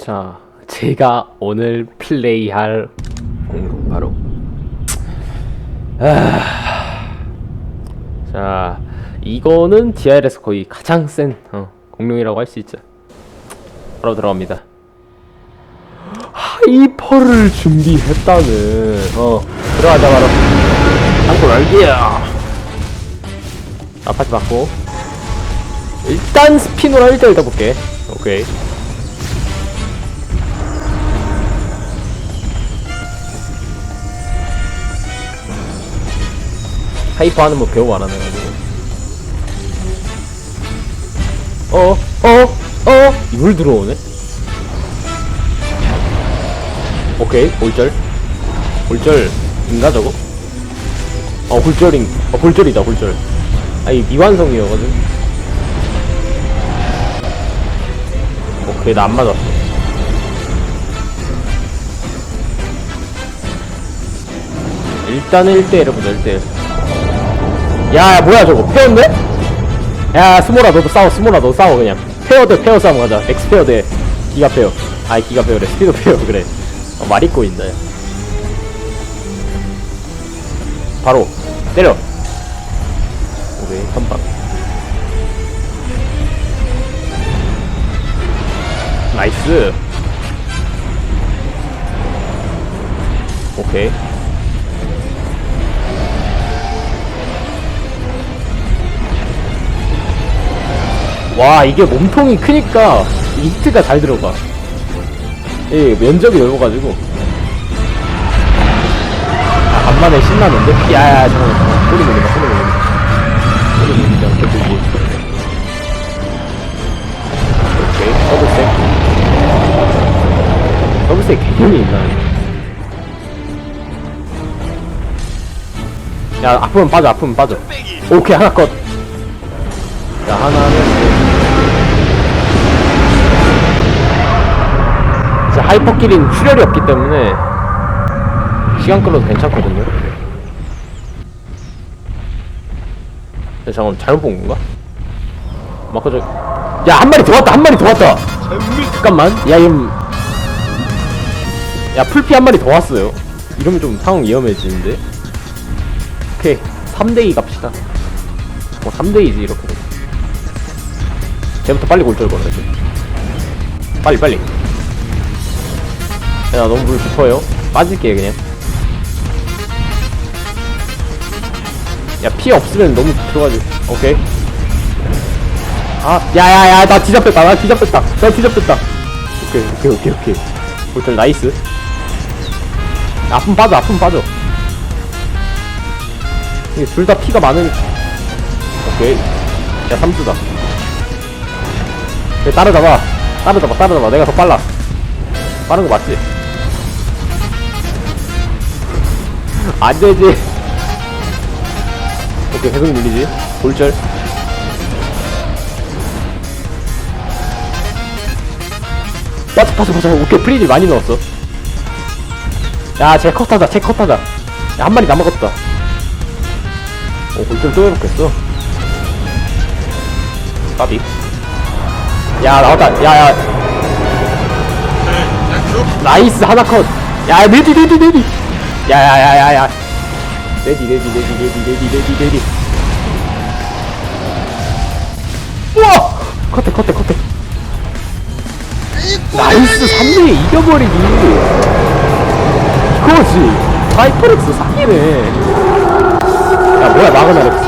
자, 제가 오늘 플레이할 공룡 바로 아, 자, 이거는 DR에서 거의 가장 센 어, 공룡이라고 할 수 있죠. 바로 들어갑니다. 하이퍼를 준비했다는 어 들어가자 바로 한골 알기야. 아파트 맞고 일단 스피너로 1대1 떠볼게. 오케이. 하이퍼 하는 뭐 배우 안 하네 가지고 어? 어? 어? 이걸 들어오네? 오케이 골절 골절인가 저거? 어 골절인 어 골절이다 골절 아니 미완성이어가지고 오케이 나 안 맞았어 일단은 1대1 해보자 1대1 야, 야 뭐야 저거? 페어인데? 야 스모라 너도 싸워 스모라 너도 싸워 그냥. 페어 대 페어 싸움 가자. 엑스 페어 대 기가 페어. 아이 기가 페어래. 스피드 페어 그래. 어, 말 잊고 있다 야. 바로 때려. 오케이 한방. 나이스. 오케이 와 이게 몸통이 크니까 이 히트가 잘 들어가. 예 면적이 넓어가지고. 아 간만에 신나는데? 야야 잠깐만 잠깐만. 소리 내린다 소리 내린다. 소리 내린다 개들기 오케이 더블색 더블색 개념이 있나? 야 아프면 빠져 아프면 빠져. 오케이 하나 컷. 자, 하나는 하이퍼끼리는 출혈이 없기 때문에 시간 끌어도 괜찮거든요. 근데 잠깐만 잘못 본 건가? 마커 저, 야한 마리 더 왔다 한 마리 더 왔다. 잠깐만, 야 이럼 야 풀피 한 마리 더 왔어요. 이러면 좀 상황 위험해지는데. 오케이 3대2 갑시다. 뭐 3대2지 이렇게. 쟤부터 빨리 골절 걸어야지 빨리 빨리 야 너무 물 깊어요. 빠질게 그냥. 야 피 없으면 너무 들어가지 오케이. 아 야야야 나 뒤잡혔다. 나 뒤잡혔다. 나 뒤잡혔다. 오케이 오케이 오케이 오케이. 골절 나이스. 아픔 빠져 아픔 빠져. 이게 둘다 피가 많은 오케이. 야 삼수다. 따라잡아. 따라잡아, 따라잡아. 내가 더 빨라. 빠른 거 맞지? 안 되지. 오케이, 계속 밀리지. 골절. 빠져, 빠져, 빠져. 오케이, 프리딜 많이 넣었어. 야, 쟤 컷하다, 쟤 컷하다. 야, 한 마리 남아갔다. 오, 골절 또 해먹겠어. 까비. 야 나왔다 야 야 나이스 하나 컷야 레디 레디 레디 야야야야야. 레디 레디 레디 레디 레디 레디 레디 우와! 컷해 컷해 컷해 나이스 3대 이겨버리기 이거지. 하이퍼렉스 사기네. 야 뭐야 마그나 렉스.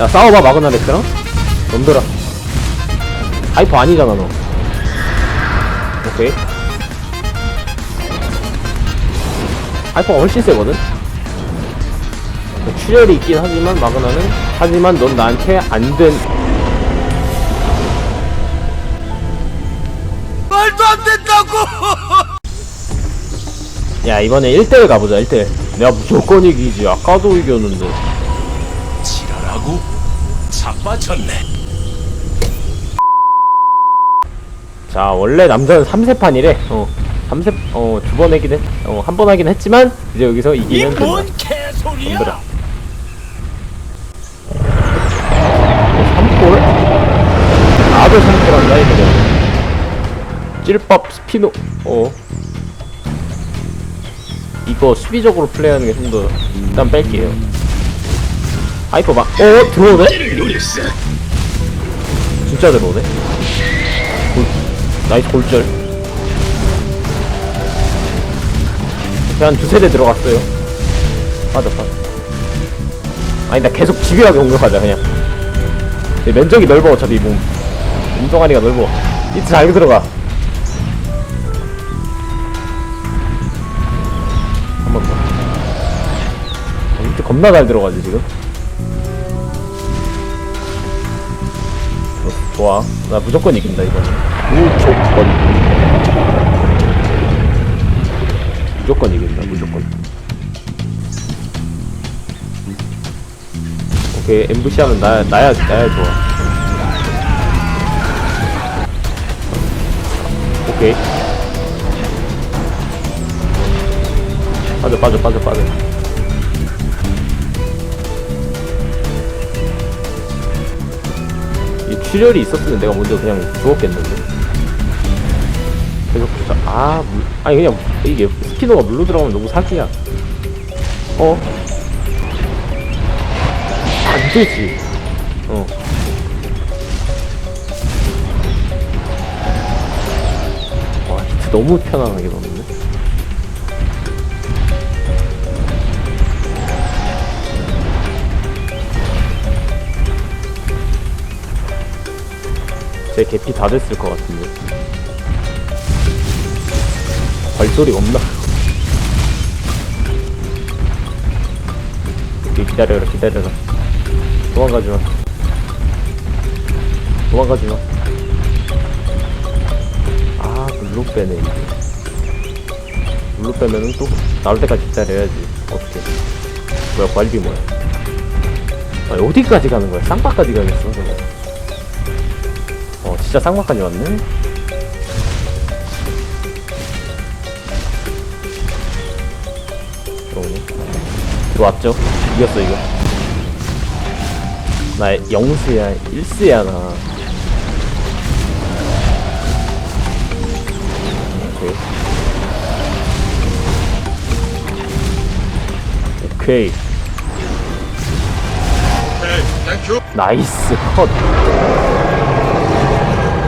야 싸워봐 마그나 렉스랑. 놈들아. 하이퍼 아니잖아 너. 오케이 하이퍼가 훨씬 세거든? 출혈이 있긴 하지만 마그나는? 하지만 넌 나한테 안된. 말도 안 된다고! 야 이번에 1대1 가보자 1대1 내가 무조건 이기지. 아까도 이겼는데. 지랄하고 자빠졌네. 자 원래 남자는 3세판이래. 어 3세 어두 번 하긴 했 어한 번 하긴 했지만 이제 여기서 이기면 된다 이뭔 개소리야? 덤벼라 3골? 아 마블 상태란다 이거 찔밥 스피노 어 이거 수비적으로 플레이하는 게 좀 더 일단 뺄게요 하이퍼 막 어? 들어오네? 진짜 들어오네 골, 나이스 골절 한 두세 대 들어갔어요. 빠져 빠져 아니 나 계속 집요하게 공격하자 그냥. 내 면적이 넓어 어차피 몸. 몸동아리가 넓어. 이트 잘 들어가. 한 번 더. 이트 겁나 잘 들어가지 지금? 어, 좋아. 나 무조건 이긴다 이거는 무조건 무조건 이긴다 무조건. 오케이 엠부시 하면 나, 나야 나야 좋아. 오케이. 빠져 빠져 빠져 빠져. 이 출혈이 있었으면 내가 먼저 그냥 죽었겠는데 계속 주자 아 물, 아니 그냥 이게 스피너가 물로 들어가면 너무 사기야 어? 안 되지 어 와, 히트 너무 편안하게 넣었네. 제 개피 다 됐을 것 같은데. 발소리 없나? 기다려라, 기다려라. 도망가지 마. 도망가지 마. 아 물로 빼네 이게 물로 빼면은 또 나올 때까지 기다려야지 어떻게 뭐야 관리 뭐야 아 어디까지 가는 거야 쌍바까지 가겠어 저거 어 진짜 쌍바까지 왔네 들어왔죠 이겼어 이거 나 0스야 1스야 나 오케이. 오케이. 나이스 컷.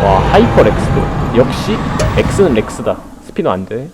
와 하이퍼 렉스도 역시 렉스는 렉스다. 스피너 안 돼.